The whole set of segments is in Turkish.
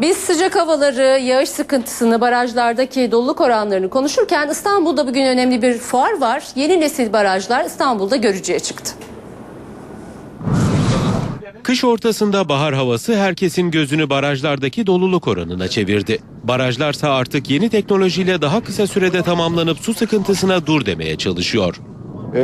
Biz sıcak havaları, yağış sıkıntısını, barajlardaki doluluk oranlarını konuşurken İstanbul'da bugün önemli bir fuar var. Yeni nesil barajlar İstanbul'da görücüye çıktı. Kış ortasında bahar havası herkesin gözünü barajlardaki doluluk oranına çevirdi. Barajlarsa artık yeni teknolojiyle daha kısa sürede tamamlanıp su sıkıntısına dur demeye çalışıyor.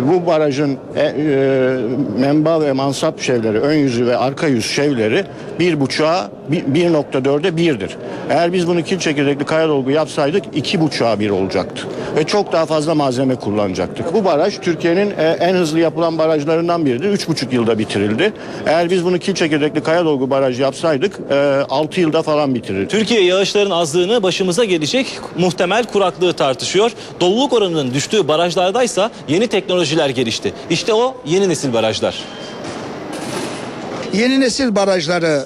Bu barajın e, e, menba ve mansap şevleri, ön yüzü ve arka yüz şevleri 1.5'a 1.4'e 1'dir. Eğer biz bunu kil çekirdekli kaya dolgu yapsaydık 2.5'a 1 olacaktı. Ve çok daha fazla malzeme kullanacaktık. Bu baraj Türkiye'nin e, en hızlı yapılan barajlarından biridir. 3,5 yılda bitirildi. Eğer biz bunu kil çekirdekli kaya dolgu barajı yapsaydık e, 6 yılda falan bitirirdik. Türkiye yağışların azlığını başımıza gelecek muhtemel kuraklığı tartışıyor. Doluluk oranının düştüğü barajlardaysa yeni teknolojiler gelişti. İşte o yeni nesil barajlar. yeni nesil barajları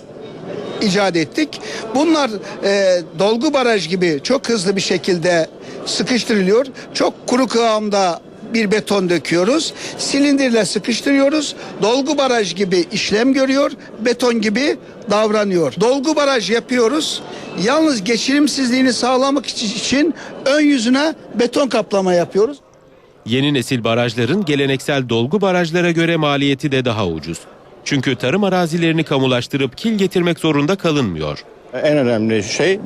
icat ettik. Bunlar e, dolgu baraj gibi çok hızlı bir şekilde sıkıştırılıyor. Çok kuru kıvamda bir beton döküyoruz. Silindirle sıkıştırıyoruz. Dolgu baraj gibi işlem görüyor. Beton gibi davranıyor. Dolgu baraj yapıyoruz. Yalnız geçirimsizliğini sağlamak için ön yüzüne beton kaplama yapıyoruz. Yeni nesil barajların geleneksel dolgu barajlara göre maliyeti de daha ucuz. Çünkü tarım arazilerini kamulaştırıp kil getirmek zorunda kalınmıyor. En önemli şey e,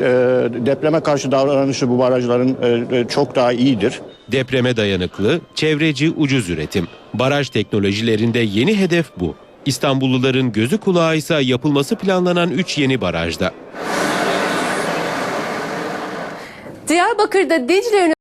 depreme karşı davranışı bu barajların e, e, çok daha iyidir. Depreme dayanıklı, çevreci, ucuz üretim. Baraj teknolojilerinde yeni hedef bu. İstanbulluların gözü kulağı ise yapılması planlanan 3 yeni barajda. Diyarbakır'da Dicle